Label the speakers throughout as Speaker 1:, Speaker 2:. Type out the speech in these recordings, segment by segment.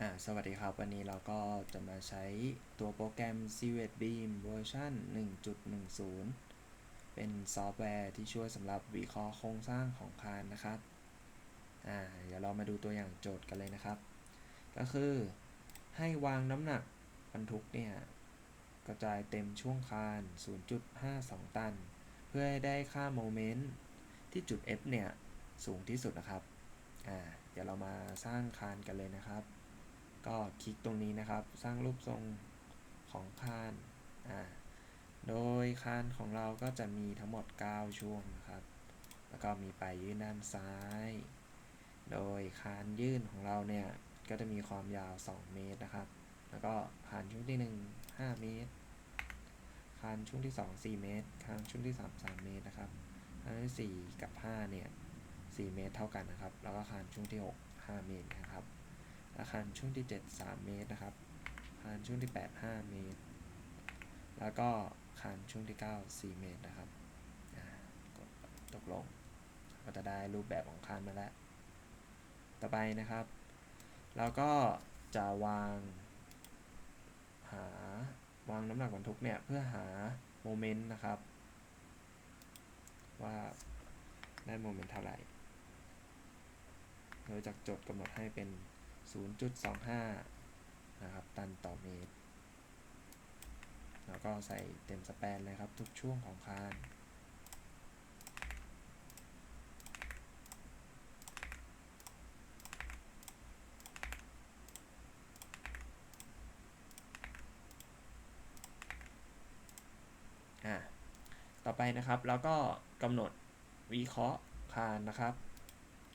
Speaker 1: อ่าสวัสดีครับ วันนี้เราก็จะมาใช้ตัวโปรแกรม c v e t Beam เวอร์ชัน1.10 เป็นซอฟต์แวร์ที่ช่วยสำหรับวิเคราะห์โครงสร้างของคานนะครับอ่าเดี๋ยวเรามาดูตัวอย่างโจทย์กันเลยนะครับ ก็คือให้วางน้ำหนักบรรทุกเนี่ย กระจายเต็มช่วงคาน 0.52 ตัน เพื่อให้ได้ค่าโมเมนต์ที่จุด F เนี่ย สูงที่สุดนะครับอ่าเดี๋ยวเรามาสร้างคานกันเลยนะครับ ก็คลิกตรงนี้นะครับ สร้างรูปทรงของคานอ่าโดยคานของเราก็จะมีทั้งหมด 9 ช่วงนะครับ แล้วก็มีปลายยื่นด้านซ้าย โดยคานยื่นของเราเนี่ย ก็จะมีความยาว 2 เมตรนะครับ แล้วก็คานช่วงที่ 1 5 เมตร คานช่วงที่ 2 4 เมตร คานช่วงที่ 3 3 เมตรนะครับคานที่ 4 กับ 5 เนี่ย 4 เมตรเท่ากันนะครับ แล้วก็คานช่วงที่ 6 5 เมตรนะครับ อาคารช่วงที่ 7 3 เมตรนะครับ อาคารช่วงที่ 8 5 เมตร แล้วก็อาคารช่วงที่ 9 4 เมตรนะครับกดตกลง ก็จะได้รูปแบบของคานมาแล้ว ต่อไปนะครับ เราก็จะวางหาวางน้ำหนักบรรทุกเนี่ยเพื่อหาโมเมนต์นะครับ ว่าได้โมเมนต์เท่าไหร่โดยจากโจทย์กำหนดให้เป็น 0.25 นะครับ ตันต่อเมตร แล้วก็ใส่เต็มสแปนเลยครับ ทุกช่วงของคานอ่าต่อไปนะครับ แล้วก็กำหนดวิเคราะห์คานนะครับ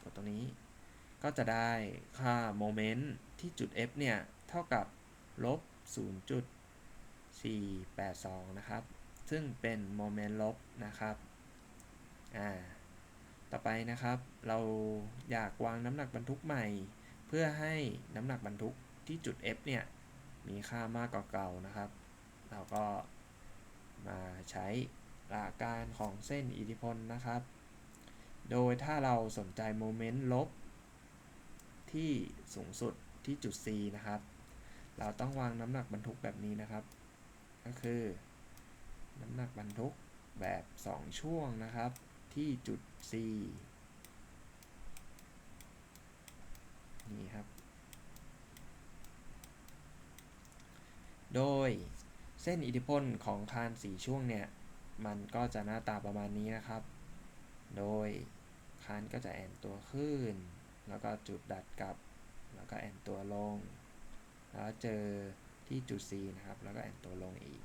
Speaker 1: กดตรงนี้ ก็จะได้ค่าโมเมนต์ที่จุด F เนี่ย เท่ากับลบ 0.482 นะครับ ซึ่งเป็นโมเมนต์ลบนะครับ อ่า ต่อไปนะครับ เราอยากวางน้ำหนักบรรทุกใหม่ เพื่อให้น้ำหนักบรรทุกที่จุด F เนี่ย มีค่ามากกว่าเก่านะครับ เราก็มาใช้หลักการของเส้นอิทธิพลนะครับ โดยถ้าเราสนใจโมเมนต์ลบ ที่สูงสุดที่จุด C นะครับ เราต้องวางน้ำหนักบรรทุกแบบนี้นะครับ ก็คือ น้ำหนักบรรทุกแบบ 2 ช่วงนะครับ ที่จุด C นี่ครับ โดยเส้นอิทธิพลของคานสีช่วงเนี่ย มันก็จะหน้าตาประมาณนี้นะครับ โดยคานก็จะแอนตัวขึ้น แล้วก็จุดดัดกลับ แล้วก็แอนตัวลง แล้วเจอที่จุด C นะครับ แล้วก็แอนตัวลงอีก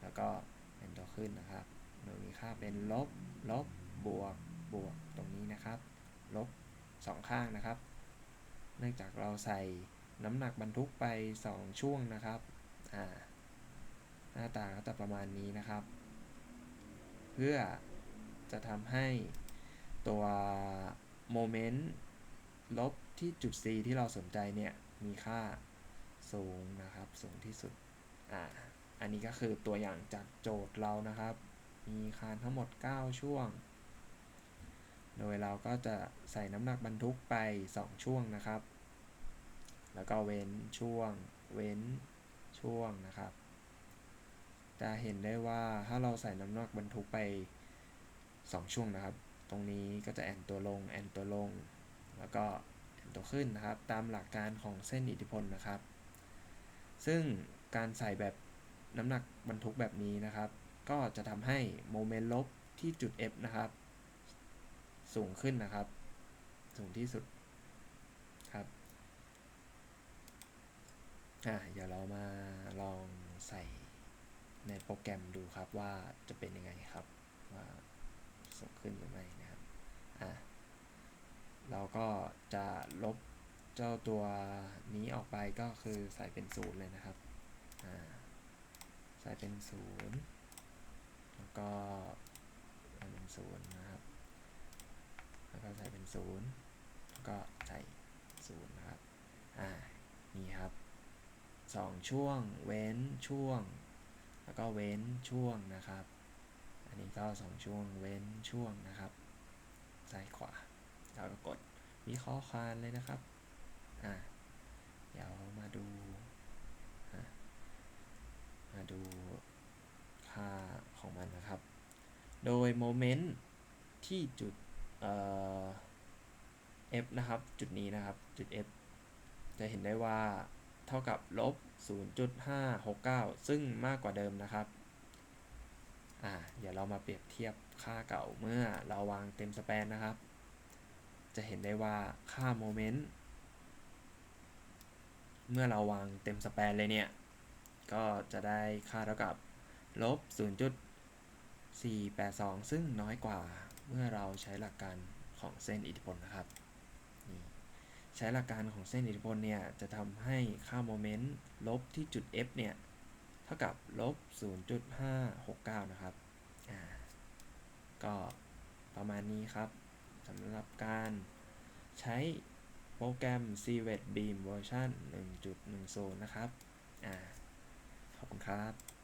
Speaker 1: แล้วก็แอนตัวขึ้นนะครับโดยมีค่าเป็นลบ ลบ บวก บวก ตรงนี้นะครับ ลบ 2 ข้างนะครับ เนื่องจากเราใส่น้ำหนักบรรทุกไป 2 ช่วงนะครับ อ่า หน้าตาก็จะประมาณนี้นะครับ เพื่อจะทำให้ตัวโมเมนต์ ลบที่จุด C ที่เราสนใจเนี่ย มีค่าสูงนะครับ สูงที่สุด อ่า อันนี้ก็คือตัวอย่างจากโจทย์เรานะครับ มีคานทั้งหมด 9 ช่วง โดยเราก็จะใส่น้ำหนักบรรทุกไป 2 ช่วงนะครับ แล้วก็เว้นช่วง เว้นช่วงนะครับ จะเห็นได้ว่าถ้าเราใส่น้ำหนักบรรทุกไป 2 ช่วงนะครับ ตรงนี้ก็จะแอนตัวลง แอนตัวลง แล้วก็ตัวขึ้นนะครับ ตามหลักการของเส้นอิทธิพลนะครับ ซึ่งการใส่แบบน้ำหนักบรรทุกแบบนี้นะครับ ก็จะทำให้โมเมนต์ลบที่จุด F นะครับ สูงขึ้นนะครับ สูงที่สุดครับอ่าเดี๋ยวเรามาลองใส่ในโปรแกรมดูครับว่าจะเป็นยังไงครับว่าสูงขึ้นหม เราก็จะลบเจ้าตัวนี้ออกไปก็คือใส่เป็นศูนย์เลยนะครับ ใส่เป็นศูนย์แล้วก็ใส่เป็นศูนย์นะครับ แล้วก็ใส่เป็นศูนย์แล้วก็ใส่ศูนย์นะครับ อ่า นี่ครับสองช่วง เว้นช่วง แล้วก็เว้นช่วงนะครับ อันนี้ก็สองช่วง เว้นช่วงนะครับ ซ้ายขวา เรากดมีข้อความเลยนะครับอ่าเดี๋ยวมาดูมาดูค่าของมันนะครับ โดยโมเมนต์ที่จุดเอฟนะครับ จุดนี้นะครับ จุด f จะเห็นได้ว่าเท่ากับลบ 0.569 ซึ่งมากกว่าเดิมนะครับ อ่า เดี๋ยวเรามาเปรียบเทียบค่าเก่าเมื่อเราวางเต็มสเปนนะครับ จะเห็นได้ว่าค่าโมเมนต์เมื่อเราวางเต็มสแปนเลยเนี่ย ก็จะได้ค่าเท่ากับลบ 0.482 ซึ่งน้อยกว่าเมื่อเราใช้หลักการของเส้นอิทธิพลนะครับ ใช้หลักการของเส้นอิทธิพลเนี่ย จะทำให้ค่าโมเมนต์ลบที่จุด f เนี่ย เท่ากับลบ 0.569 นะครับ ก็ประมาณนี้ครับ สำหรับการใช้โปรแกรม c v e t Beam เวอร์ชัน1.10 นะครับ อ่า ขอบคุณครับ